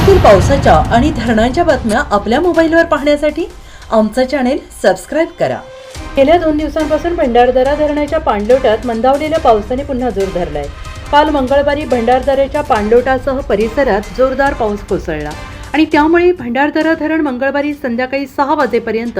राज्यातील पावसाच्या आणि धरणांच्या बातम्या आपल्या मोबाईलवर पाहण्यासाठी आमचं चॅनेल सबस्क्राईब करा. गेल्या दोन दिवसांपासून भंडारदरा धरणाच्या पाणलोटात मंदावलेल्या पावसाने पुन्हा जोर धरलाय. काल मंगळवारी भंडारदऱ्याच्या पाणलोटासह परिसरात जोरदार पाऊस कोसळला आणि त्यामुळे भंडारदरा धरण मंगळवारी संध्याकाळी सहा वाजेपर्यंत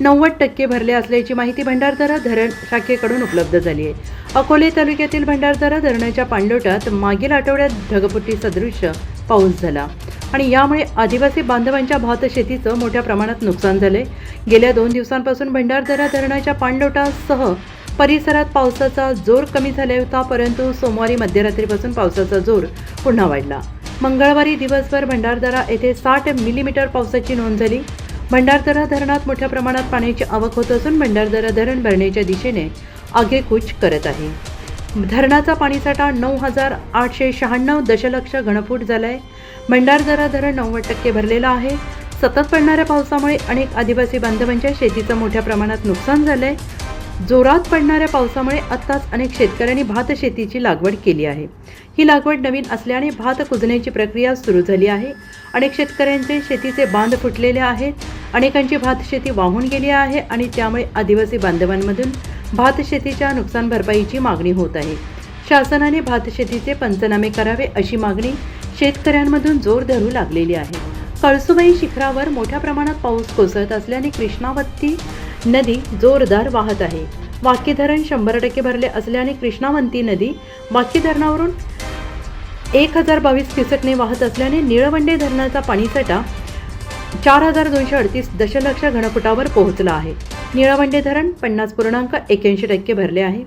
नव्वद टक्के भरले असल्याची माहिती भंडारदरा धरण शाखेकडून उपलब्ध झाली आहे. अकोले तालुक्यातील भंडारदरा धरणाच्या पाणलोटात मागील आठवड्यात ढगफुटी सदृश्य पाऊस झाला. आणि यामुळे आदिवासी बांधवांच्या भात शेतीचं मोठ्या प्रमाणात नुकसान झाले गेल्या दोन दिवसांपासून भंडारदरा धरणाच्या पाणलोटासह परिसरात पावसाचा जोर कमी झाला होता परंतु सोमवारी मध्यरात्रीपासून पावसाचा जोर पुन्हा वाढला. मंगळवारी दिवसभर भंडारदरा येथे साठ मिलीमीटर पावसाची नोंद झाली. भंडारदरा धरणात मोठ्या प्रमाणात पाण्याची आवक होत असून भंडारदरा धरण भरण्याच्या दिशेने आगेकूच करत आहे. धरणाचा पाणीसाठा नऊ हजार आठशे शहाण्णव दशलक्ष घनफूट झाला आहे भंडारदरा धरण नव्वद टक्के भरलेलं आहे. सतत पडणाऱ्या पावसामुळे अनेक आदिवासी बांधवांच्या शेतीचं मोठ्या प्रमाणात नुकसान झालं आहे जोरात पडणाऱ्या पावसामुळे आत्ताच अनेक शेतकऱ्यांनी भात शेतीची लागवड केली आहे. ही लागवड नवीन असल्याने भात कुजण्याची प्रक्रिया सुरू झाली आहे. अनेक शेतकऱ्यांचे शेतीचे बांध फुटलेले आहेत. अनेकांची भात शेती वाहून गेली आहे आणि त्यामुळे आदिवासी बांधवांमधून भातशेतीच्या नुकसान भरपाईची मागणी होत आहे. शासनाने भातशेतीचे पंचनामे करावे अशी मागणी शेतकऱ्यांमधून जोर धरू लागलेली आहे. कळसुबाई शिखरावर मोठ्या प्रमाणात पाऊस कोसळत असल्याने कृष्णावती नदी जोरदार वाहत आहे. वाक्य धरण शंभर टक्के भरले असल्याने कृष्णावंती नदी वाक्य धरणावरून एक हजार बावीस क्युसेकने वाहत असल्याने निळवंडे धरणाचा पाणीसाठा चार हजार दोनशे अडतीस दशलक्ष घनफुटावर पोहोचला आहे. निळवंडे धरण पन्नास पूर्णांक एक्याऐंशी टक्के भरले आहे.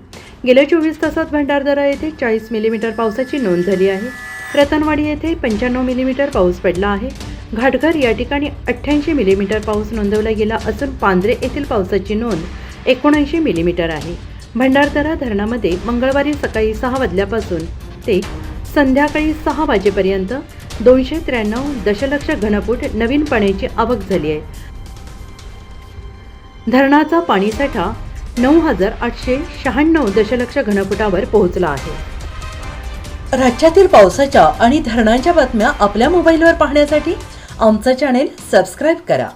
गेल्या चोवीस तासात भंडारदरा येथे चाळीस मिलीमीटर पावसाची नोंद झाली आहे. रतनवाडी येथे पंच्याण्णव मिलीमीटर पाऊस पडला आहे. घाटघर या ठिकाणी अठ्ठ्याऐंशी मिलीमीटर पाऊस नोंदवला गेला असून पांद्रे येथील पावसाची नोंद एकोणऐंशी मिलीमीटर आहे. भंडारदरा धरणामध्ये मंगळवारी सकाळी सहा वाजल्यापासून ते संध्याकाळी सहा वाजेपर्यंत दोनशे त्र्याण्णव दशलक्ष घनफूट नवीन पाण्याची आवक झाली आहे. धरणाचा पाणीसाठा नऊ हजार आठशे शहाण्णव दशलक्ष घनफुटावर पोहोचला आहे. राज्यातील पावसाच्या आणि धरणांच्या बातम्या आपल्या मोबाईलवर पाहण्यासाठी आमचं चॅनेल सबस्क्राईब करा.